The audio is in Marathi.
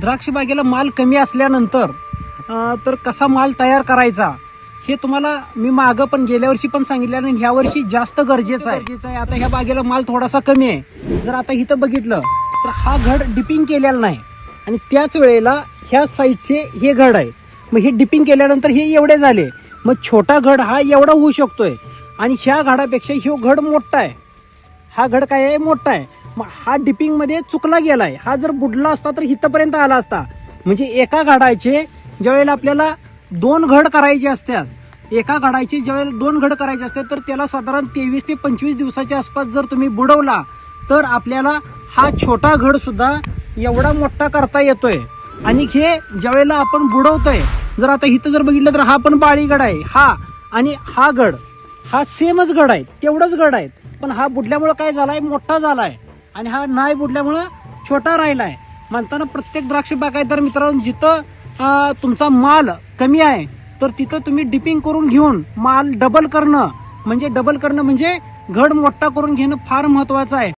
द्राक्ष बागेला माल कमी असल्यानंतर तर कसा माल तयार करायचा हे तुम्हाला मी मागं पण गेल्या वर्षी पण सांगितलं आणि ह्या वर्षी जास्त गरजेचं आहे. गरजेचं आहे. आता ह्या बागेला माल थोडासा कमी आहे. जर आता इथं बघितलं तर हा घड डिपिंग केलेला नाही. आणि त्याच वेळेला ह्या साईजचे हे घड आहे. मग हे डिपिंग केल्यानंतर हे एवढे झाले. मग छोटा घड हा एवढा होऊ शकतोय. आणि ह्या घडापेक्षा ह्यो घड मोठा आहे. हा घड काय आहे? मोठा आहे. मग हा डिपिंगमध्ये चुकला गेलाय. हा जर बुडला असता तर इथपर्यंत आला असता. म्हणजे एका घडायचे ज्यावेळेला आपल्याला दोन घड करायचे असतात एका घडायचे ज्यावेळेला दोन घड करायचे असतात तर त्याला साधारण तेवीस ते पंचवीस दिवसाच्या आसपास जर तुम्ही बुडवला तर आपल्याला हा छोटा घड सुद्धा एवढा मोठा करता येतोय. आणि हे ज्यावेळेला आपण बुडवतोय जर आता इथं जर बघितलं तर हा पण बाळीगड आहे. हा आणि हा गड हा सेमच गड आहे तेवढंच गड आहेत पण हा बुडल्यामुळं काय झालाय? मोठा झालाय. आणि हा नाही बुडल्यामुळं छोटा राहिलाय. म्हणताना प्रत्येक द्राक्ष बागायतदार मित्रांनो जिथं तुमचा माल कमी आहे तर तिथं तुम्ही डिपिंग करून घेऊन माल डबल करणं म्हणजे डबल करणं म्हणजे घड मोठा करून घेणं फार महत्वाचं आहे.